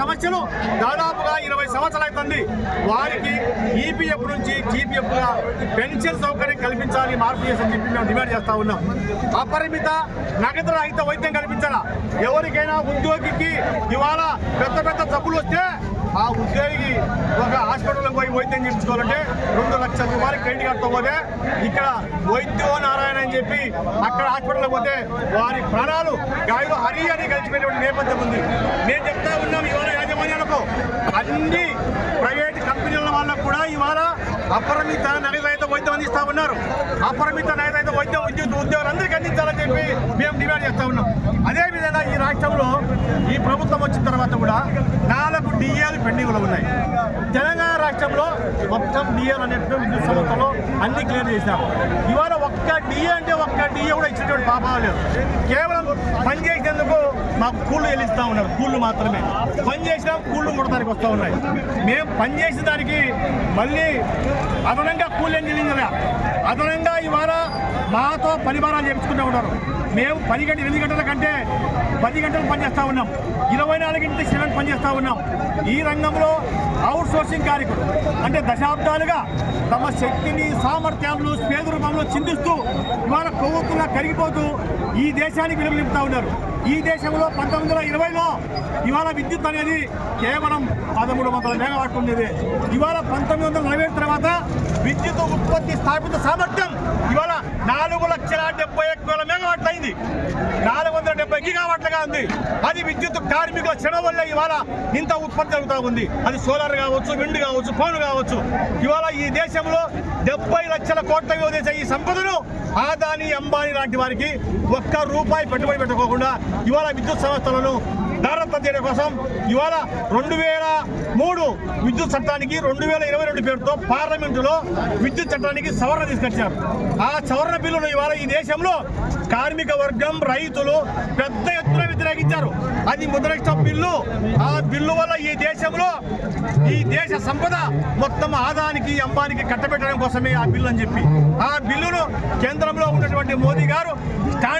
సమస్యలు దాదాపుగా ఇరవై సంవత్సరాలు అవుతుంది వారికి ఈపీఎఫ్ నుంచి జీపీఎఫ్గా పెన్షన్ సౌకర్యం కల్పించాలి మార్పు చేసి అని చెప్పి మేము డిమాండ్ చేస్తా ఉన్నాం. అపరిమిత నగదు రహిత వైద్యం కల్పించాలా. ఎవరికైనా ఉద్యోగికి ఇవాళ పెద్ద పెద్ద జబ్బులు వస్తే ఆ ఉద్యోగి ఒక హాస్పిటల్లో పోయి వైద్యం చేయించుకోవాలంటే రెండు లక్షల రూపాయలు క్రెడిట్ కార్డుతో పోతే ఇక్కడ వైద్యో నారాయణ అని చెప్పి అక్కడ హాస్పిటల్కి పోతే వారి ప్రాణాలు గాయలు హరి అని కలిసిపోయినటువంటి నేపథ్యం ఉంది. అన్ని ప్రైవేట్ కంపెనీల వాళ్ళకు కూడా ఇవాళ అపరిమిత నగదు వైద్యం అందిస్తా ఉన్నారు. అపరిమిత నగదు వైద్యం ఉద్యోగ ఉద్యోగులు అందరికీ అందించాలని చెప్పి మేము డిమాండ్ చేస్తా ఉన్నాం. అదేవిధంగా ఈ రాష్ట్రంలో ఈ ప్రభుత్వం వచ్చిన తర్వాత కూడా నాలుగు డిఏలు పెండింగ్లో ఉన్నాయి. తెలంగాణ రాష్ట్రంలో మొత్తం డిఏలు అనేటువంటి విద్యుత్ సంస్థలో అన్ని క్లియర్ చేశారు ఇవాళ ఒక్క డిఏ అంటే ఒక్క డిఏ కూడా ఇచ్చినటువంటి పాపాలు లేదు కేవలం మాకు కూళ్ళు వెళ్ళిస్తూ ఉన్నారు. కూళ్ళు మాత్రమే. పని చేసినా కూళ్ళు ముడతానికి వస్తూ ఉన్నాయి. మేము పని చేసిన దానికి మళ్ళీ అదనంగా కూలి ఏం చెల్లించలే అదనంగా ఇవాళ మాతో పని భారాలు చేయించుకుంటూ ఉన్నారు. మేము పది గంటల ఎనిమిది గంటల కంటే పది గంటలు పనిచేస్తూ ఉన్నాం. ఇరవై నాలుగు గంటల సెవెన్ పనిచేస్తూ ఉన్నాం. ఈ రంగంలో అవుట్ సోర్సింగ్ కార్యకులు అంటే దశాబ్దాలుగా తమ శక్తిని సామర్థ్యాలను పేద రూపంలో చిందిస్తూ ఇవాళ కొవ్వొత్తులా కరిగిపోతూ ఈ దేశానికి విలువ నింపుతా ఉన్నారు. ఈ దేశంలో పంతొమ్మిది వందల ఇరవైలో ఇవాళ విద్యుత్ అనేది కేవలం పదమూడు వందల మెగావాట్ ఉండేది. ఇవాళ పంతొమ్మిది వందల నలభై తర్వాత విద్యుత్ ఉత్పత్తి స్థాపిత సామర్థ్యం ఇవాళ నాలుగు అయింది నాలుగు వందల డెబ్బై గిగావాట్లుగా ఉంది. అది విద్యుత్ కార్మికుల చెడ వల్ల ఇవాళ ఇంత ఉత్పత్తి జరుగుతూ ఉంది. అది సోలార్ కావచ్చు విండ్ కావచ్చు ఫోన్ కావచ్చు. ఇవాళ ఈ దేశంలో డెబ్బై లక్షల కోట్ల విలువ ఈ సంపదను ఆదాని అంబానీ లాంటి వారికి ఒక్క రూపాయి పెట్టుబడి పెట్టుకోకుండా ఇవాళ విద్యుత్ సంస్థలను దారత్వం చేయడం కోసం ఇవాళ రెండు వేల మూడు విద్యుత్ చట్టానికి రెండు వేల ఇరవై రెండు పేరుతో పార్లమెంటులో విద్యుత్ చట్టానికి సవరణ తీసుకొచ్చారు. ఆ సవరణ బిల్లును ఇవాళ ఈ దేశంలో కార్మిక వర్గం రైతులు పెద్ద ఎత్తున వ్యతిరేకించారు. అది ముద్రక్ష బిల్లు. ఆ బిల్లు వల్ల ఈ దేశంలో ఈ దేశ సంపద మొత్తం ఆదానికి అంబానికి కట్టబెట్టడం కోసమే ఆ బిల్లు అని చెప్పి. ఆ బిల్లును కేంద్రంలో ఉన్నటువంటి మోదీ గారు